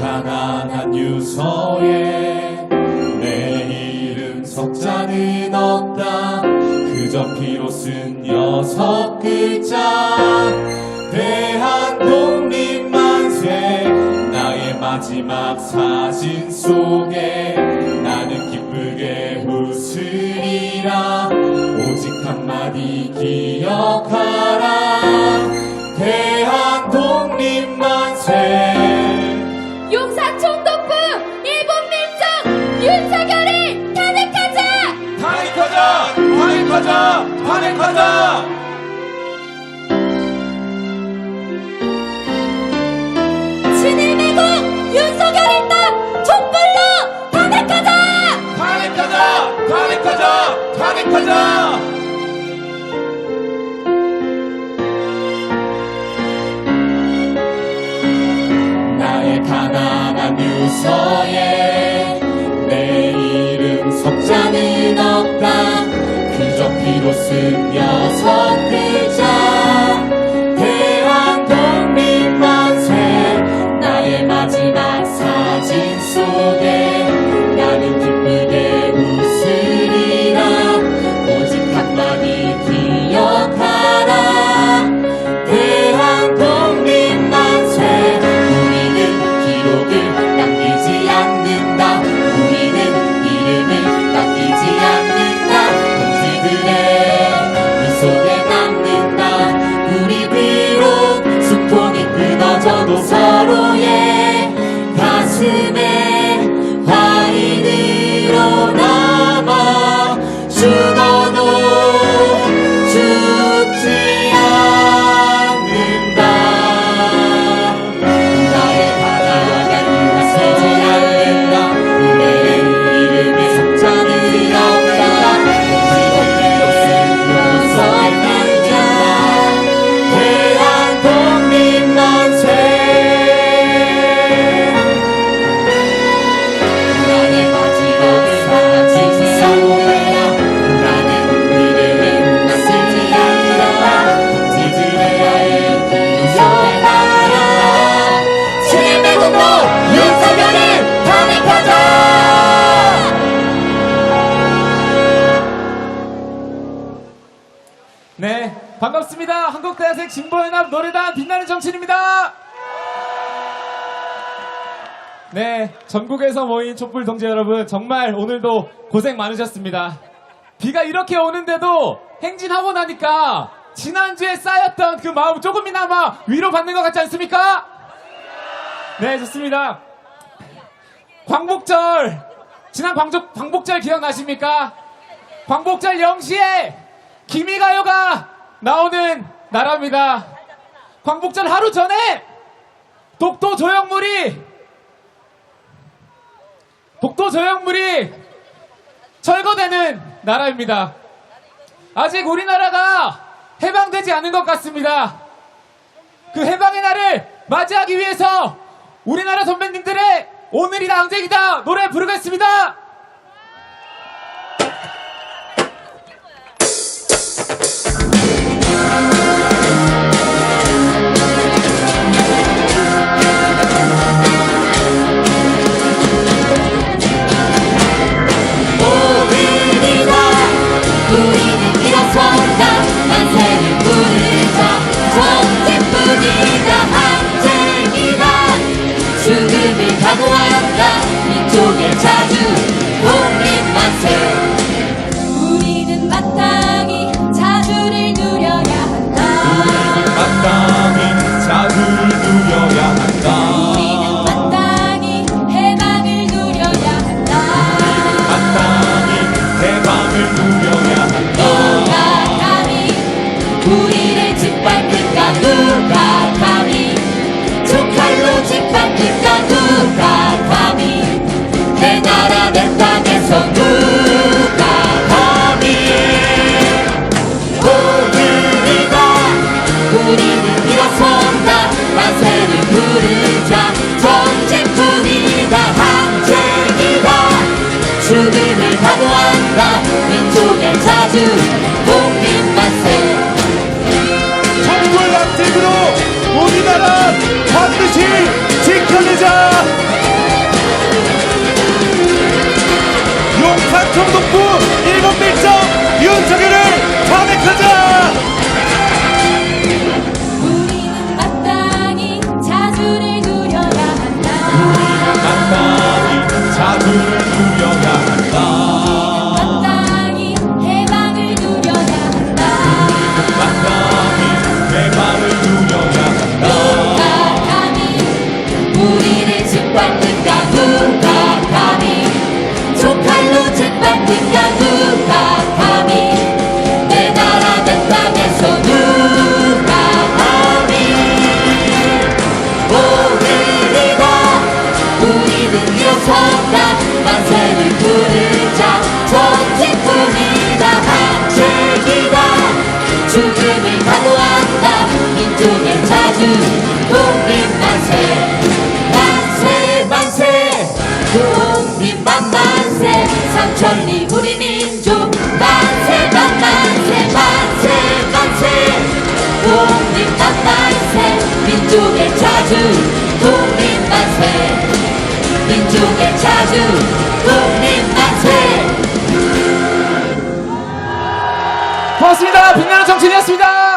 가난한 유서에 내 이름 석자는 없다 피로 쓴 여섯 글자. 대한독립만세. 나의 마지막 사진 속에 나는 기쁘게 웃으리라. 오직 한마디 기억하라. 대한독립만세 탄핵하자! 탄핵하자! 신을 메고 윤석열을 딱 촛불로 탄핵하자! 탄핵하자! 탄핵하자! 탄핵하자! 나의 가난한 유서에 피로 쓴 여섯 글자 매국노 윤석열을 탄핵하자 네, 반갑습니다. 한국대학생 진보연합 노래단 빛나는 정치인입니다. 네, 전국에서 모인 촛불 동지 여러분, 정말 오늘도 고생 많으셨습니다. 비가 이렇게 오는데도 행진하고 나니까 지난주에 쌓였던 그 마음 조금이나마 위로받는 것 같지 않습니까? 네, 좋습니다. 광복절, 지난 광복, 광복절 기억나십니까? 광복절 0시에 기미가요가 나오는 나라입니다. 광복절 하루 전에 독도 조형물이 독도 조형물이 철거되는 나라입니다. 아직 우리나라가 해방되지 않은 것 같습니다. 그 해방의 날을 맞이하기 위해서 우리나라 선배님들의 오늘이다 항쟁이다 노래 부르겠습니다. 민족을 사모한다 민족의 자주 국민 만세 정부의 약책으로 우리나라 반드시 지켜내자. 용산 총독부 일곱 밀정 윤석열 Oh. 고맙습니다. 빛나는 정신이었습니다.